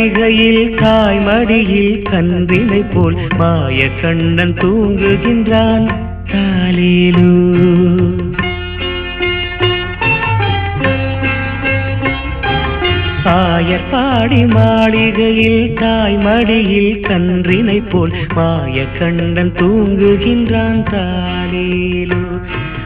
மாளிகையில் காய்மடியில் கன்றினை போல் மாய கண்ணன் தூங்குகின்றான். தாலேலோ ஆயர்பாடி மாளிகையில் தாய்மடியில் கன்றினை போல் மாய கண்ணன் தூங்குகின்றான். தாலேலோ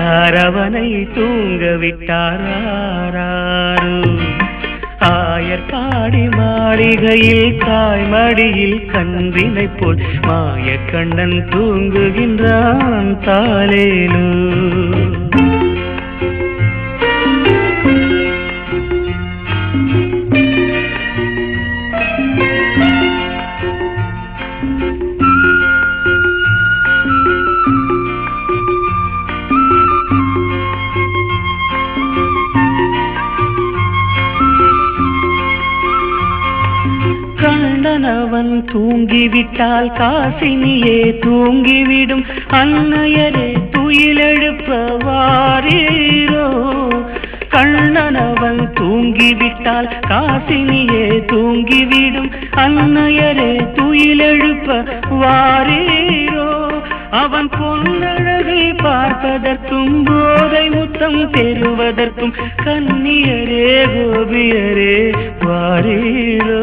யார் அவனை தூங்க விட்டார் ஆராரோ ஆயர்பாடி மாளிகையில் தாய்மடியில் கன்றினை போல் மாயக்கண்ணன் தூங்குகின்றான் தாலேலோ தூங்கிவிட்டால் காசினியே தூங்கிவிடும் அன்னையரே துயிலெழுப்ப வாரீரோ கண்ணனவன் தூங்கிவிட்டால் காசினியே தூங்கிவிடும் அன்னையரே துயிலெழுப்ப வாரீரோ அவன் பொன்னழகை பார்ப்பதற்கும் போதை முத்தம் பெறுவதற்கும் கன்னியரே கோபியரே வாரீரோ?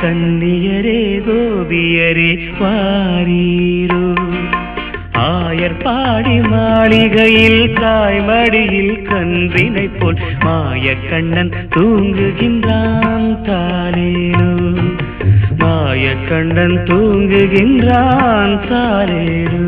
கன்னியரே கோபியரே வாரீரோ. ஆயர்பாடி மாளிகையில் தாய்மடியில் கன்றினை போல் மாய கண்ணன் தூங்குகின்றான் தாரேரோ மாய கண்ணன் தூங்குகின்றான் தாரேரோ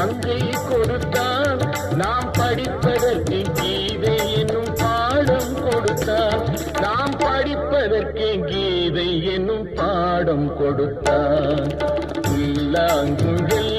அங்கே கொடுத்தான். நாம் படிப்பதற்கு கீதை என்னும் பாடம் கொடுத்தான். நாம் படிப்பதற்கு கீதை என்னும் பாடம் கொடுத்தான். உள்ளாங்குழல்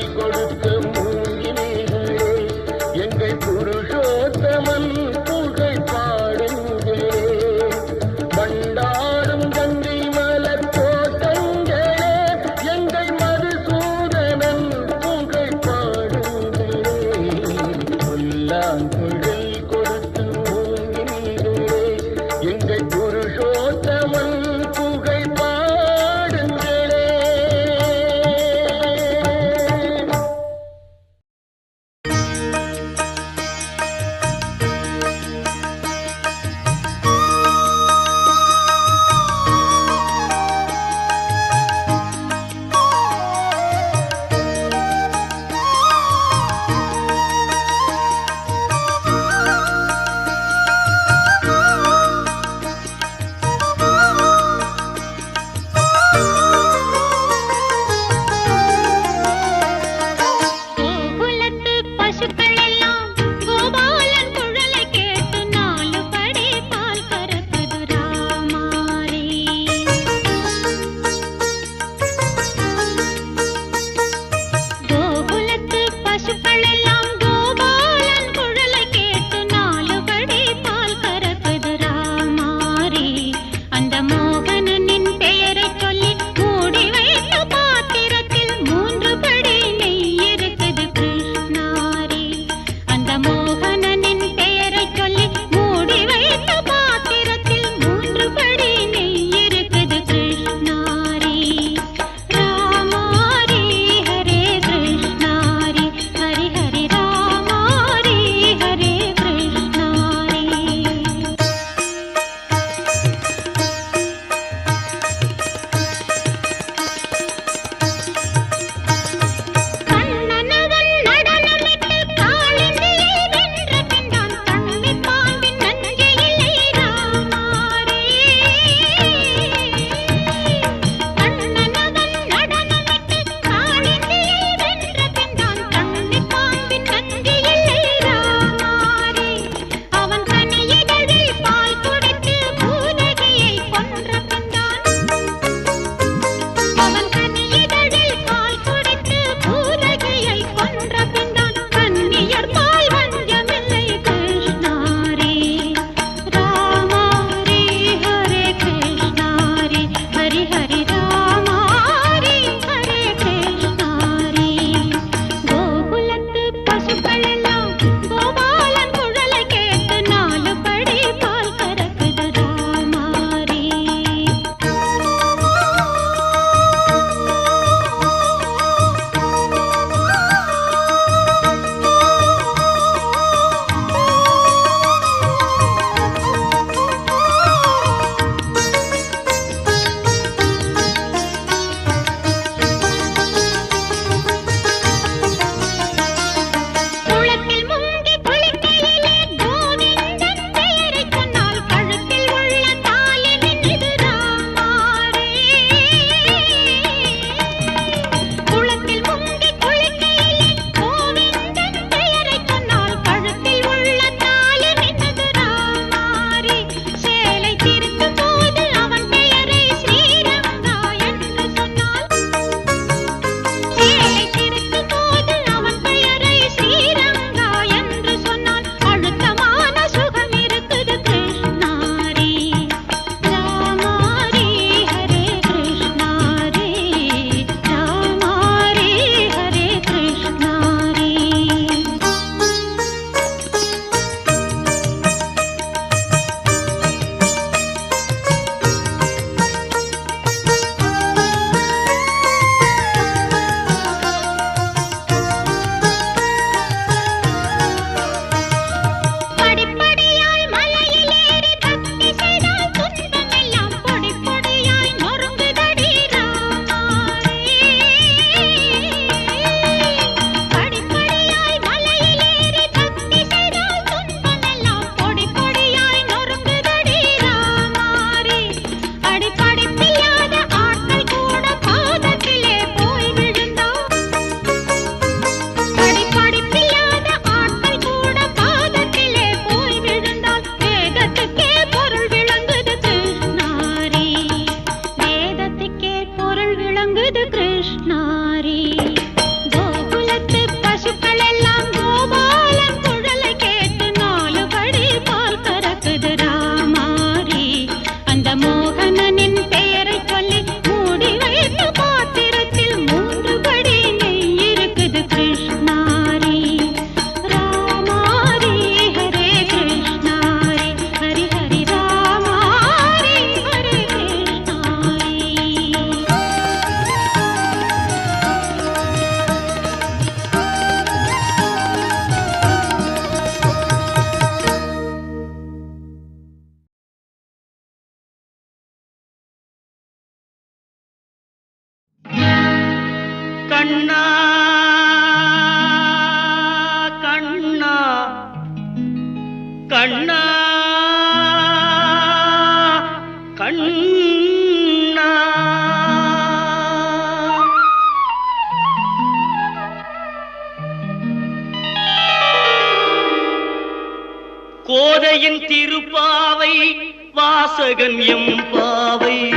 கோதையின் திருப்பாவை வாசகன் எம் பாவை.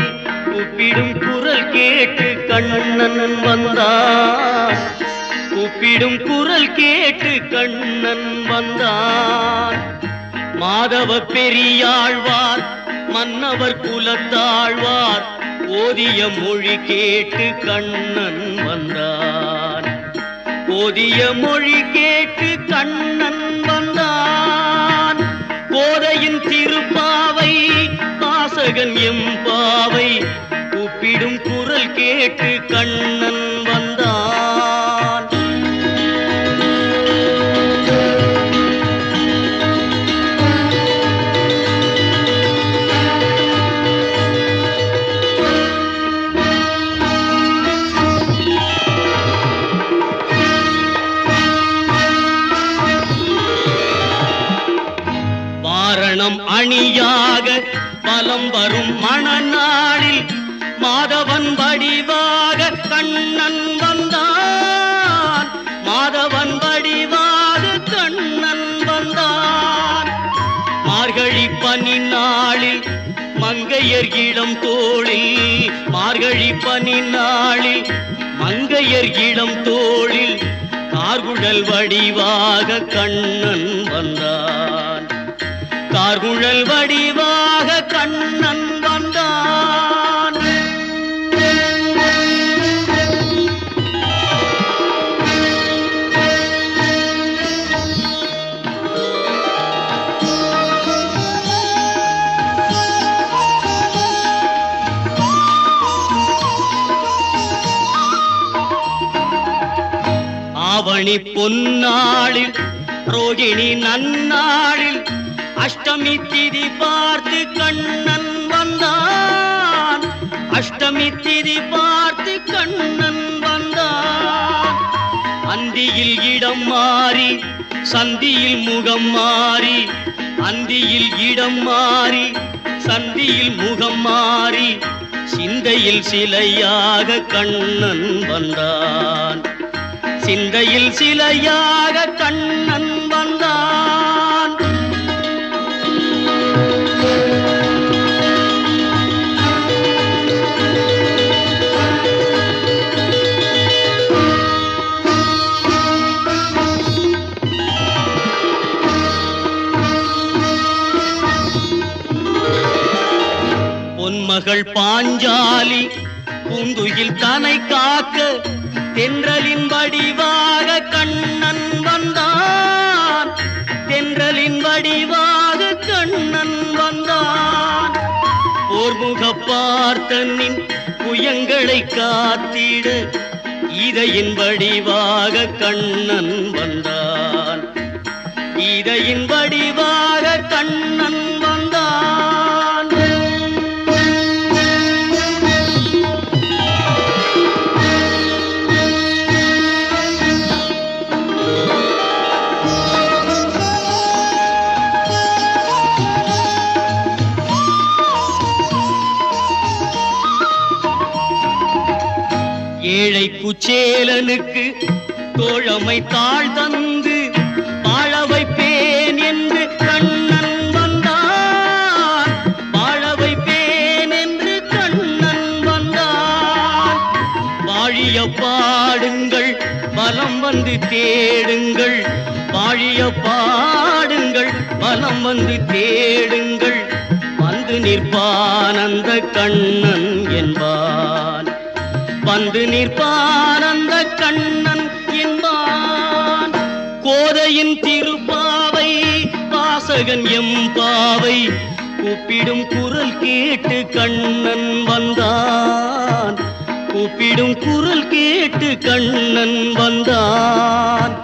கூப்பிடும் குரல் கேட்டு கண்ணன் வந்தான். கூப்பிடும் குரல் கேட்டு கண்ணன் வந்தான். மாதவ பெரியாழ்வார் மன்னவர் குலத்தாழ்வார் ஓதிய மொழி கேட்டு கண்ணன் வந்தான். ஓதிய மொழி கேட்டு மகன் எம் பாவை கூப்பிடும் குரல் கேட்டு கண்ணன் காலம் வரும் மணநாளில் மாதவன் வடிவாக கண்ணன் வந்தான். மாதவன் வடிவாக கண்ணன் வந்தான். மார்கழி பனி நாளில் மங்கையர் இளம் தோளில் மார்கழி பனி நாளில் மங்கையர் இளம் தோளில் கார்குழல் வடிவாக கண்ணன் வந்தான். கார்குழல் வடிவாக கண்ணன் வந்தான். ஆவணி பொன்னாளில் ரோகிணி நன்னாளில் அஷ்டமி திதி பார்த்து கண்ணன் வந்தான். அஷ்டமி திதி பார்த்து கண்ணன் வந்தான். அந்தியில் இடம் மாறி சந்தியில் முகம் மாறி அந்தியில் இடம் மாறி சந்தியில் முகம் மாறி சிந்தையில் சிலையாக கண்ணன் வந்தான். சிந்தையில் சிலையாக கண்ணன் பொன்மகள் பாஞ்சாலி பூந்துயில் தனை காக்க தென்றலின் வடிவாக கண்ணன் வந்தான். தென்றலின் வடிவாக கண்ணன் வந்தான். போர்முக பார்த்தனின் புயங்களை காத்திட இதையின் வடிவாக கண்ணன் வந்தான். இதையின் வடிவாக சேலனுக்கு தோழமை தாழ் தந்து வாழ வைப்பேன் என்று கண்ணன் வந்தான் வாழ வைப்பேன் என்று கண்ணன் வந்தான் வாழிய பாடுங்கள் பலம் வந்து தேடுங்கள். வாழிய பாடுங்கள் பலம் வந்து தேடுங்கள். வந்து நிற்பான் அந்த கண்ணன் என்பான். வந்து நிற்பான் மகன் எம் பாவை கூப்பிடும் குரல் கேட்டு கண்ணன் வந்தான். கூப்பிடும் குரல் கேட்டு கண்ணன் வந்தான்.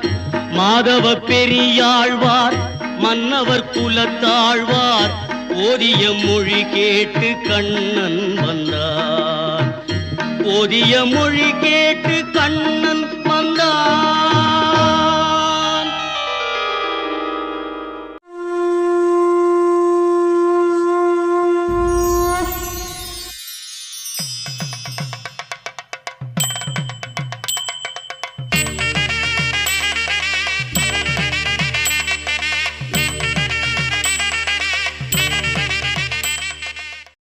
மாதவ பெரியாழ்வார் மன்னவர் குலத்தாழ்வார் ஓதிய மொழி கேட்டு கண்ணன் வந்தான். ஓதிய மொழி கேட்டு கண்ணன்